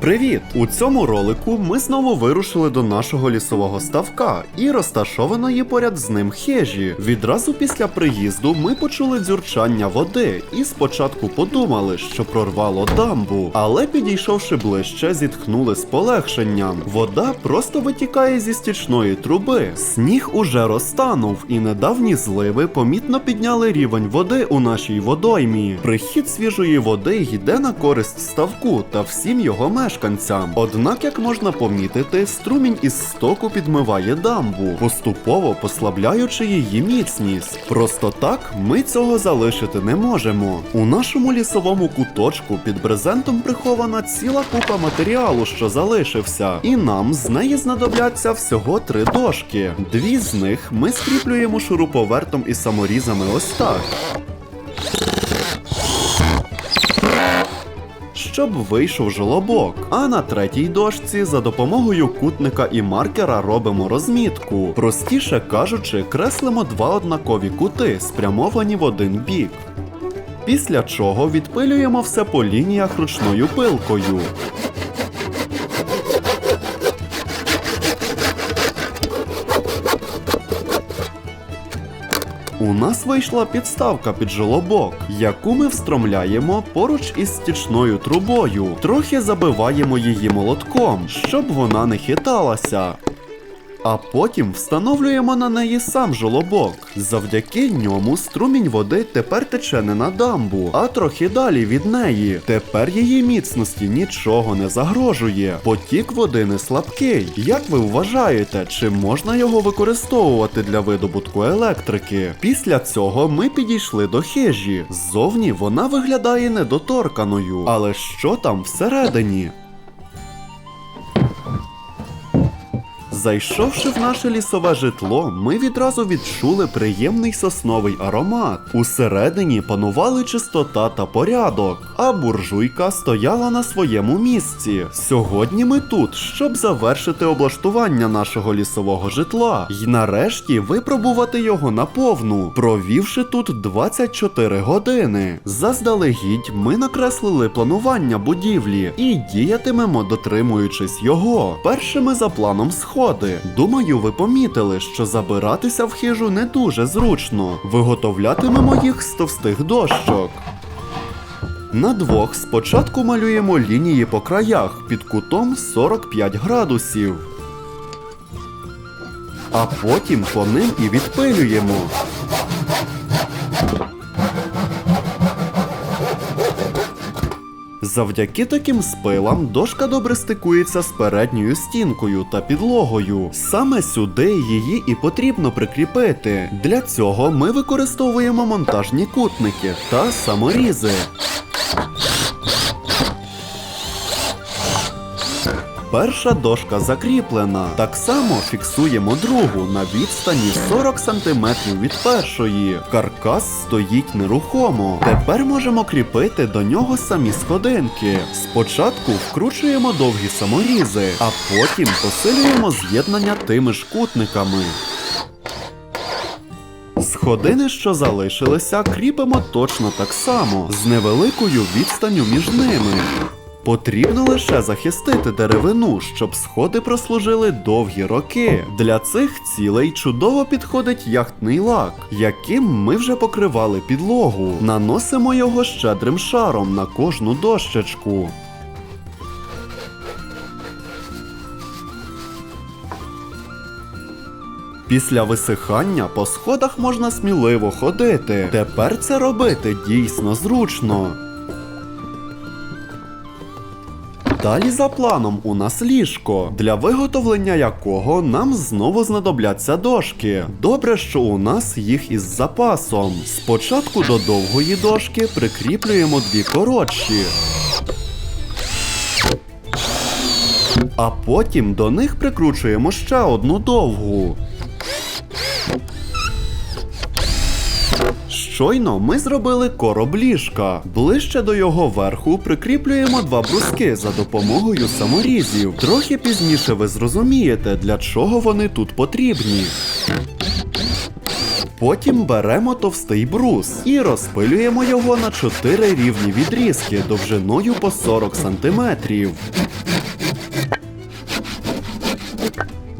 Привіт! У цьому ролику ми знову вирушили до нашого лісового ставка і розташованої поряд з ним хежі. Відразу після приїзду ми почули дзюрчання води і спочатку подумали, що прорвало дамбу, але підійшовши ближче, зітхнули з полегшенням. Вода просто витікає зі стічної труби. Сніг уже розтанув, і недавні зливи помітно підняли рівень води у нашій водоймі. Прихід свіжої води йде на користь ставку та всім його мешканцям. Однак, як можна помітити, струмінь із стоку підмиває дамбу, поступово послабляючи її міцність. Просто так ми цього залишити не можемо. У нашому лісовому куточку під брезентом прихована ціла купа матеріалу, що залишився, і нам з неї знадобляться всього три дошки. Дві з них ми скріплюємо шуруповертом і саморізами ось так. Щоб вийшов жолобок. А на третій дошці за допомогою кутника і маркера робимо розмітку. Простіше кажучи, креслимо два однакові кути, спрямовані в один бік. Після чого відпилюємо все по лініях ручною пилкою. У нас вийшла підставка під жолобок, яку ми встромляємо поруч із стічною трубою. Трохи забиваємо її молотком, щоб вона не хиталася. А потім встановлюємо на неї сам жолобок. Завдяки ньому струмінь води тепер тече не на дамбу, а трохи далі від неї. Тепер її міцності нічого не загрожує. Потік води не слабкий. Як ви вважаєте, чи можна його використовувати для видобутку електрики? Після цього ми підійшли до хижі. Ззовні вона виглядає недоторканою. Але що там всередині? Зайшовши в наше лісове житло, ми відразу відчули приємний сосновий аромат. Усередині панували чистота та порядок, а буржуйка стояла на своєму місці. Сьогодні ми тут, щоб завершити облаштування нашого лісового житла і нарешті випробувати його наповну, провівши тут 24 години. Заздалегідь ми накреслили планування будівлі і діятимемо, дотримуючись його. Першими за планом сходи. Думаю, ви помітили, що забиратися в хижу не дуже зручно. Виготовлятимемо їх з товстих дощок. На двох спочатку малюємо лінії по краях під кутом 45 градусів. А потім по ним і відпилюємо. Завдяки таким спилам дошка добре стикується з передньою стінкою та підлогою. Саме сюди її і потрібно прикріпити. Для цього ми використовуємо монтажні кутники та саморізи. Перша дошка закріплена. Так само фіксуємо другу на відстані 40 см від першої. Каркас стоїть нерухомо. Тепер можемо кріпити до нього самі сходинки. Спочатку вкручуємо довгі саморізи, а потім посилюємо з'єднання тими ж кутниками. Сходини, що залишилися, кріпимо точно так само, з невеликою відстанню між ними. Потрібно лише захистити деревину, щоб сходи прослужили довгі роки. Для цих цілей чудово підходить яхтний лак, яким ми вже покривали підлогу. Наносимо його щедрим шаром на кожну дощечку. Після висихання по сходах можна сміливо ходити. Тепер це робити дійсно зручно. Далі за планом у нас ліжко, для виготовлення якого нам знову знадобляться дошки. Добре, що у нас їх із запасом. Спочатку до довгої дошки прикріплюємо дві коротші. А потім до них прикручуємо ще одну довгу. Щойно ми зробили короб ліжка. Ближче до його верху прикріплюємо два бруски за допомогою саморізів. Трохи пізніше ви зрозумієте, для чого вони тут потрібні. Потім беремо товстий брус і розпилюємо його на 4 рівні відрізки довжиною по 40 см.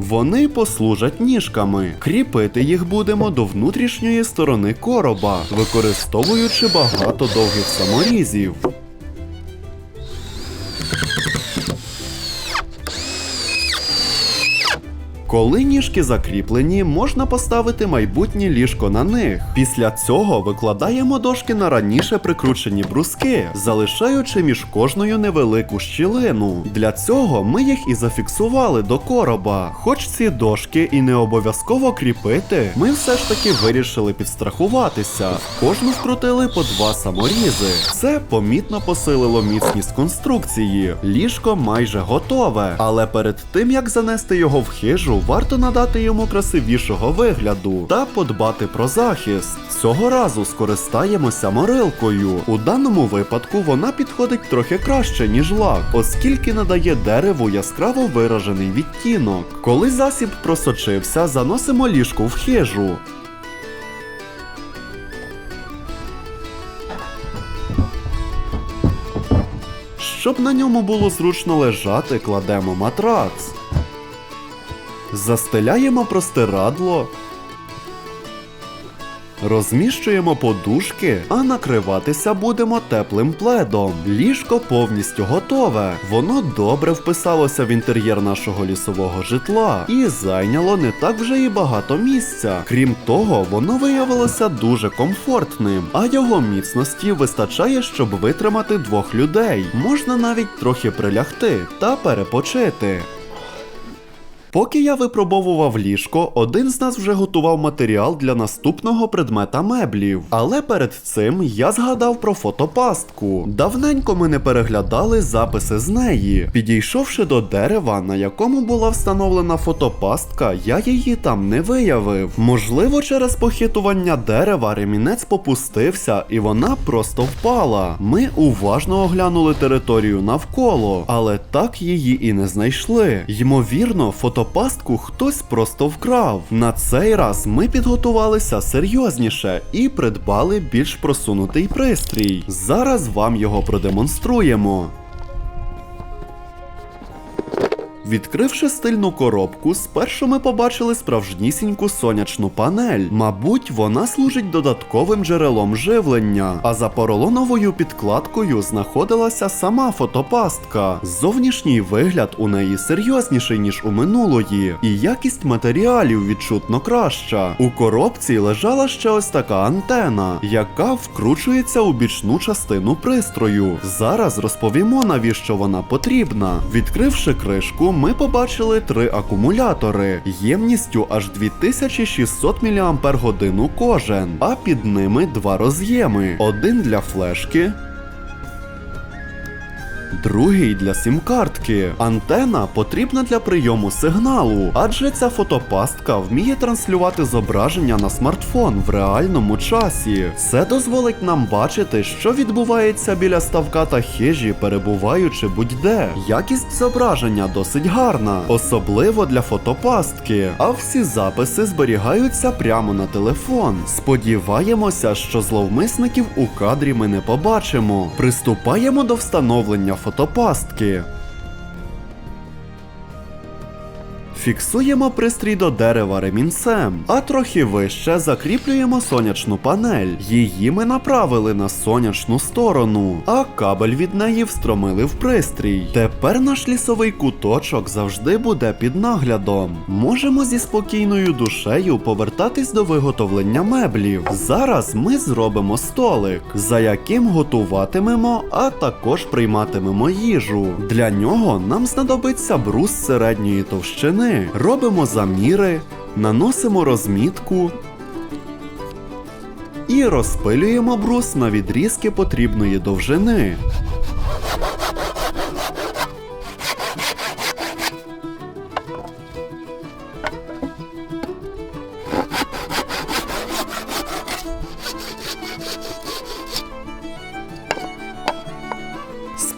Вони послужать ніжками. Кріпити їх будемо до внутрішньої сторони короба, використовуючи багато довгих саморізів. Коли ніжки закріплені, можна поставити майбутнє ліжко на них. Після цього викладаємо дошки на раніше прикручені бруски, залишаючи між кожною невелику щілину. Для цього ми їх і зафіксували до короба. Хоч ці дошки і не обов'язково кріпити, ми все ж таки вирішили підстрахуватися. В Кожну вкрутили по два саморізи. Це помітно посилило міцність конструкції. Ліжко майже готове, але перед тим як занести його в хижу, варто надати йому красивішого вигляду та подбати про захист. Цього разу скористаємося морилкою. У даному випадку вона підходить трохи краще, ніж лак, оскільки надає дереву яскраво виражений відтінок. Коли засіб просочився, заносимо ліжко в хижу. Щоб на ньому було зручно лежати, кладемо матрац. Застеляємо простирадло. Розміщуємо подушки, а накриватися будемо теплим пледом. Ліжко повністю готове. Воно добре вписалося в інтер'єр нашого лісового житла і зайняло не так вже і багато місця. Крім того, воно виявилося дуже комфортним, а його міцності вистачає, щоб витримати двох людей. Можна навіть трохи прилягти та перепочити. Поки я випробовував ліжко, один з нас вже готував матеріал для наступного предмета меблів. Але перед цим я згадав про фотопастку. Давненько ми не переглядали записи з неї. Підійшовши до дерева, на якому була встановлена фотопастка, я її там не виявив. Можливо, через похитування дерева ремінець попустився і вона просто впала. Ми уважно оглянули територію навколо, але так її і не знайшли. Ймовірно, фотопастку хтось просто вкрав. На цей раз ми підготувалися серйозніше і придбали більш просунутий пристрій. Зараз вам його продемонструємо. Відкривши стильну коробку, спершу ми побачили справжнісіньку сонячну панель. Мабуть, вона служить додатковим джерелом живлення, а за поролоновою підкладкою знаходилася сама фотопастка. Зовнішній вигляд у неї серйозніший, ніж у минулої, і якість матеріалів відчутно краща. У коробці лежала ще ось така антена, яка вкручується у бічну частину пристрою. Зараз розповімо, навіщо вона потрібна. Відкривши кришку, ми побачили три акумулятори ємністю аж 2600 мАч кожен, а під ними два роз'єми: один для флешки. Другий для сім-картки. Антена потрібна для прийому сигналу, адже ця фотопастка вміє транслювати зображення на смартфон в реальному часі. Це дозволить нам бачити, що відбувається біля ставка та хижі, перебуваючи будь-де. Якість зображення досить гарна, особливо для фотопастки. А всі записи зберігаються прямо на телефон. Сподіваємося, що зловмисників у кадрі ми не побачимо. Приступаємо до встановлення фотопастки фотопастки. Фіксуємо пристрій до дерева ремінцем, а трохи вище закріплюємо сонячну панель. Її ми направили на сонячну сторону, а кабель від неї встромили в пристрій. Тепер наш лісовий куточок завжди буде під наглядом. Можемо зі спокійною душею повертатись до виготовлення меблів. Зараз ми зробимо столик, за яким готуватимемо, а також прийматимемо їжу. Для нього нам знадобиться брус середньої товщини. Робимо заміри, наносимо розмітку і розпилюємо брус на відрізки потрібної довжини.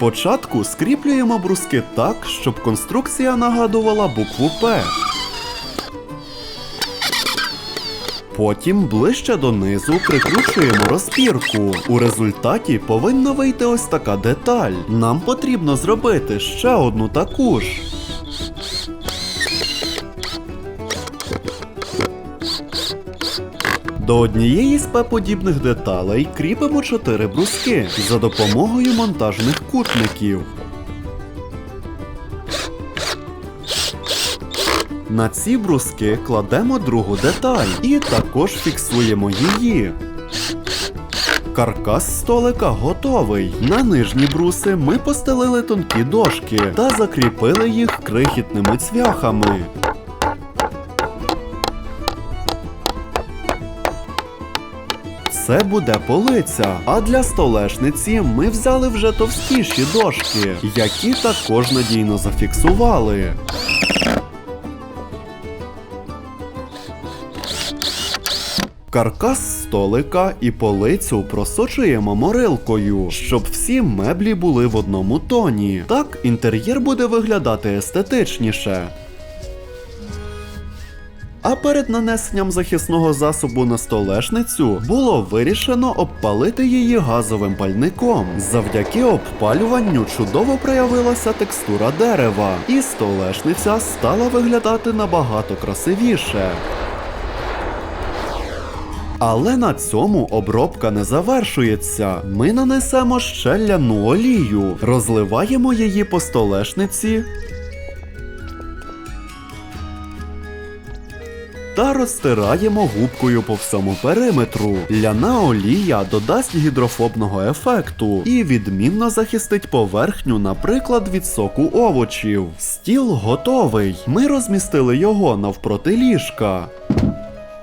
Спочатку скріплюємо бруски так, щоб конструкція нагадувала букву П. Потім ближче донизу прикручуємо розпірку. У результаті повинна вийти ось така деталь. Нам потрібно зробити ще одну таку ж. До однієї з П-подібних деталей кріпимо чотири бруски за допомогою монтажних кутників. На ці бруски кладемо другу деталь і також фіксуємо її. Каркас столика готовий. На нижні бруси ми постелили тонкі дошки та закріпили їх крихітними цвяхами. Це буде полиця. А для столешниці ми взяли вже товстіші дошки, які також надійно зафіксували. Каркас столика і полицю просочуємо морилкою, щоб всі меблі були в одному тоні. Так інтер'єр буде виглядати естетичніше. А перед нанесенням захисного засобу на столешницю було вирішено обпалити її газовим пальником. Завдяки обпалюванню чудово проявилася текстура дерева, і столешниця стала виглядати набагато красивіше. Але на цьому обробка не завершується. Ми нанесемо ще ляну олію, розливаємо її по столешниці. Та розтираємо губкою по всьому периметру. Ляна олія додасть гідрофобного ефекту і відмінно захистить поверхню, наприклад, від соку овочів. Стіл готовий. Ми розмістили його навпроти ліжка.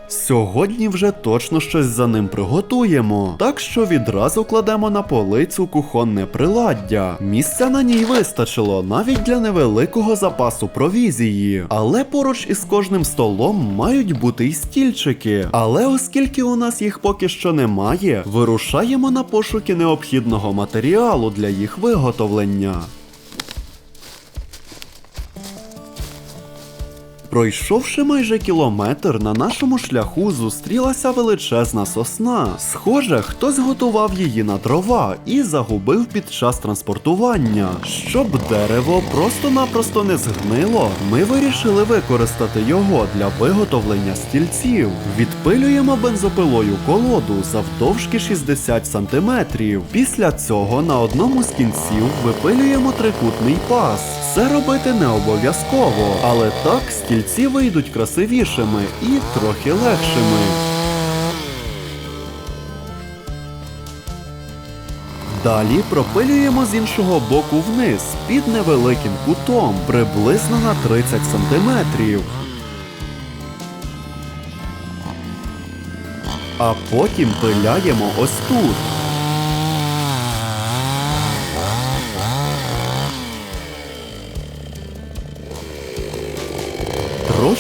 Сьогодні вже точно щось за ним приготуємо, так що відразу кладемо на полицю кухонне приладдя. Місця на ній вистачило навіть для невеликого запасу провізії. Але поруч із кожним столом мають бути й стільчики. Але оскільки у нас їх поки що немає, вирушаємо на пошуки необхідного матеріалу для їх виготовлення. Пройшовши майже кілометр, на нашому шляху зустрілася величезна сосна. Схоже, хтось готував її на дрова і загубив під час транспортування. Щоб дерево просто-напросто не згнило, ми вирішили використати його для виготовлення стільців. Відпилюємо бензопилою колоду завдовжки 60 см. Після цього на одному з кінців випилюємо трикутний паз. Це робити не обов'язково, але так стільці вийдуть красивішими і трохи легшими. Далі пропилюємо з іншого боку вниз під невеликим кутом, приблизно на 30 см. А потім пиляємо ось тут.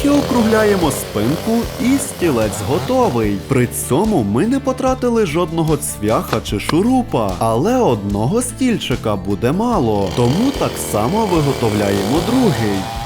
Трохи округляємо спинку і стілець готовий. При цьому ми не потратили жодного цвяха чи шурупа, але одного стільчика буде мало, тому так само виготовляємо другий.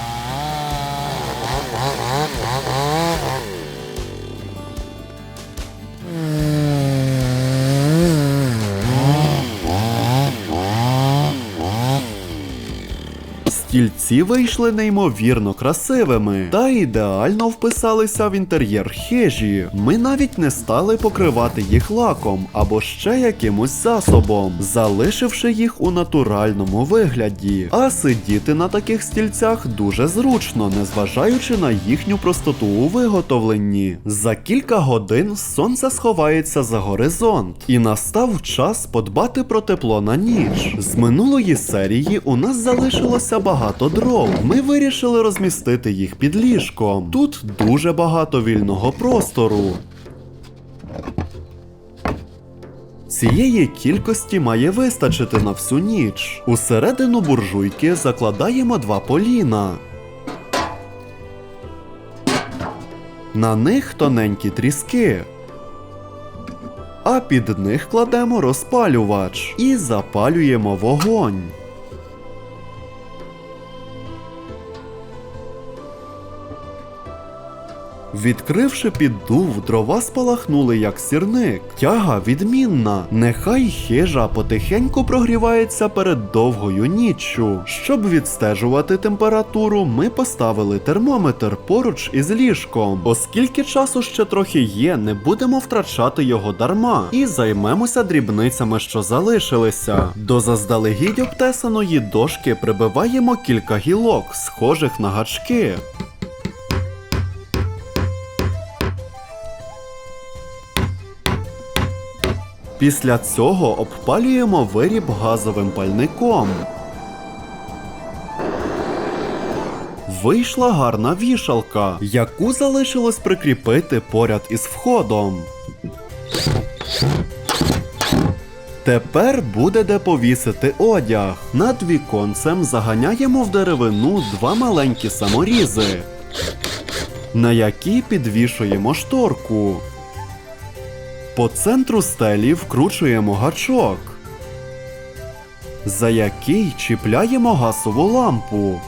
Стільці вийшли неймовірно красивими та ідеально вписалися в інтер'єр хижі. Ми навіть не стали покривати їх лаком або ще якимось засобом, залишивши їх у натуральному вигляді. А сидіти на таких стільцях дуже зручно, незважаючи на їхню простоту у виготовленні. За кілька годин сонце сховається за горизонт, і настав час подбати про тепло на ніч. З минулої серії у нас залишилося багато дров. Ми вирішили розмістити їх під ліжком. Тут дуже багато вільного простору. Цієї кількості має вистачити на всю ніч. Усередину буржуйки закладаємо два поліна. На них тоненькі тріски. А під них кладемо розпалювач і запалюємо вогонь. Відкривши піддув, дрова спалахнули як сірник. Тяга відмінна. Нехай хижа потихеньку прогрівається перед довгою ніччю. Щоб відстежувати температуру, ми поставили термометр поруч із ліжком. Оскільки часу ще трохи є, не будемо втрачати його дарма і займемося дрібницями, що залишилися. До заздалегідь обтесаної дошки прибиваємо кілька гілок, схожих на гачки. Після цього обпалюємо виріб газовим пальником. Вийшла гарна вішалка, яку залишилось прикріпити поряд із входом. Тепер буде де повісити одяг. Над віконцем заганяємо в деревину два маленькі саморізи, на які підвішуємо шторку. По центру стелі вкручуємо гачок, за який чіпляємо газову лампу.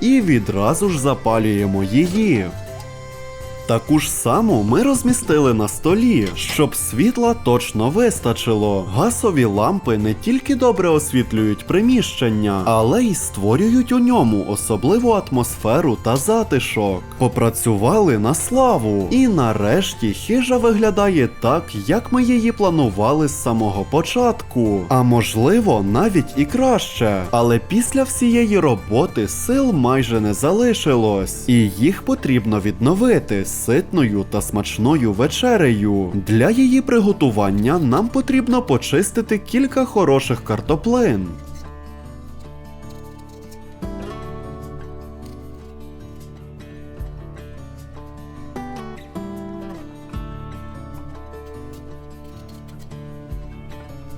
І відразу ж запалюємо її. Таку ж саму ми розмістили на столі, щоб світла точно вистачило. Газові лампи не тільки добре освітлюють приміщення, але й створюють у ньому особливу атмосферу та затишок. Попрацювали на славу. І нарешті хижа виглядає так, як ми її планували з самого початку. А можливо, навіть і краще. Але після всієї роботи сил майже не залишилось, і їх потрібно відновити ситною та смачною вечерею. Для її приготування нам потрібно почистити кілька хороших картоплин.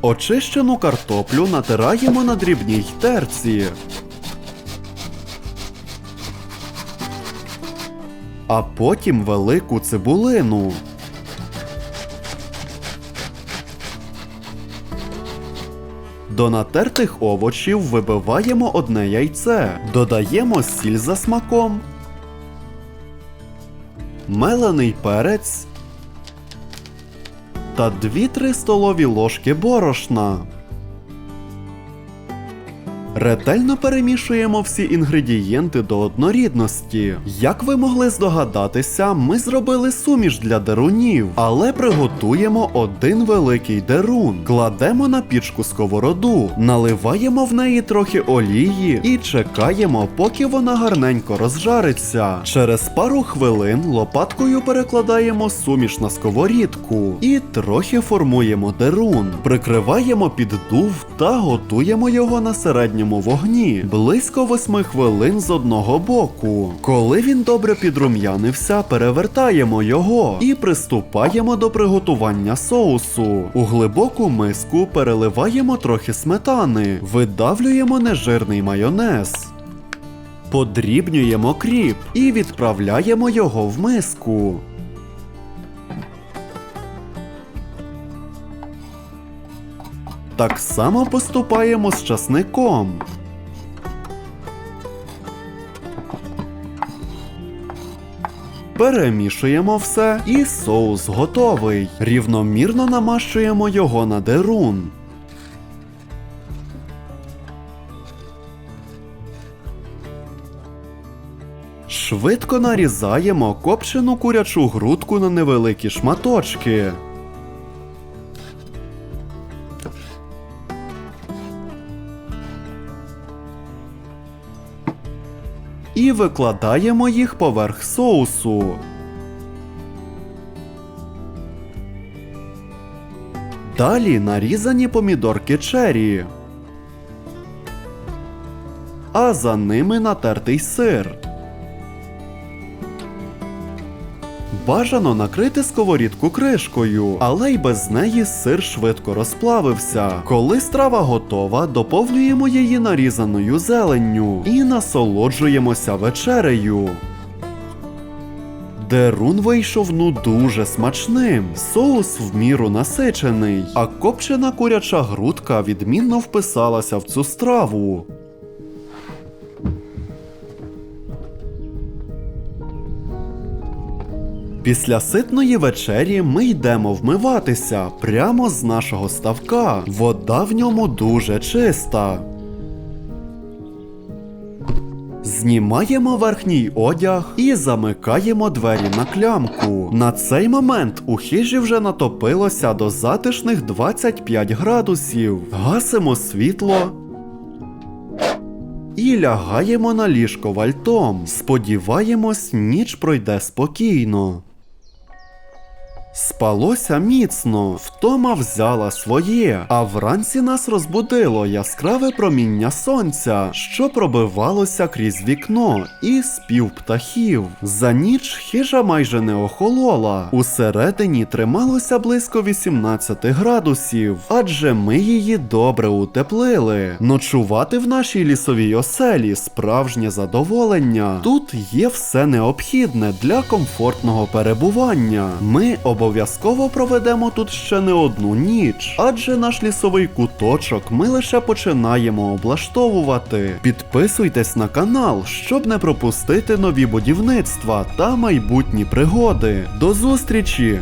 Очищену картоплю натираємо на дрібній терці. А потім велику цибулину. До натертих овочів вибиваємо одне яйце, додаємо сіль за смаком, мелений перець та 2-3 столові ложки борошна. Ретельно перемішуємо всі інгредієнти до однорідності. Як ви могли здогадатися, ми зробили суміш для дерунів, але приготуємо один великий дерун. Кладемо на пічку сковороду, наливаємо в неї трохи олії і чекаємо, поки вона гарненько розжариться. Через пару хвилин лопаткою перекладаємо суміш на сковорідку і трохи формуємо дерун. Прикриваємо піддув та готуємо його на середньому вогні близько 8 хвилин з одного боку. Коли він добре підрум'янився, перевертаємо його і приступаємо до приготування соусу. У глибоку миску переливаємо трохи сметани, видавлюємо нежирний майонез. Подрібнюємо кріп і відправляємо його в миску. Так само поступаємо з часником. Перемішуємо все і соус готовий. Рівномірно намащуємо його на дерун. Швидко нарізаємо копчену курячу грудку на невеликі шматочки. І викладаємо їх поверх соусу. Далі нарізані помідорки чері. А за ними натертий сир. Бажано накрити сковорідку кришкою, але й без неї сир швидко розплавився. Коли страва готова, доповнюємо її нарізаною зеленню і насолоджуємося вечерею. Дерун вийшов ну дуже смачним, соус в міру насичений, а копчена куряча грудка відмінно вписалася в цю страву. Після ситної вечері ми йдемо вмиватися прямо з нашого ставка. Вода в ньому дуже чиста. Знімаємо верхній одяг і замикаємо двері на клямку. На цей момент у хижі вже натопилося до затишних 25 градусів. Гасимо світло. І лягаємо на ліжко вальтом. Сподіваємось, ніч пройде спокійно. Спалося міцно, втома взяла своє, а вранці нас розбудило яскраве проміння сонця, що пробивалося крізь вікно, і спів птахів. За ніч хижа майже не охолола. Усередині трималося близько 18 градусів, адже ми її добре утеплили. Ночувати в нашій лісовій оселі справжнє задоволення. Тут є все необхідне для комфортного перебування. Ми обов'язково проведемо тут ще не одну ніч, адже наш лісовий куточок ми лише починаємо облаштовувати. Підписуйтесь на канал, щоб не пропустити нові будівництва та майбутні пригоди. До зустрічі!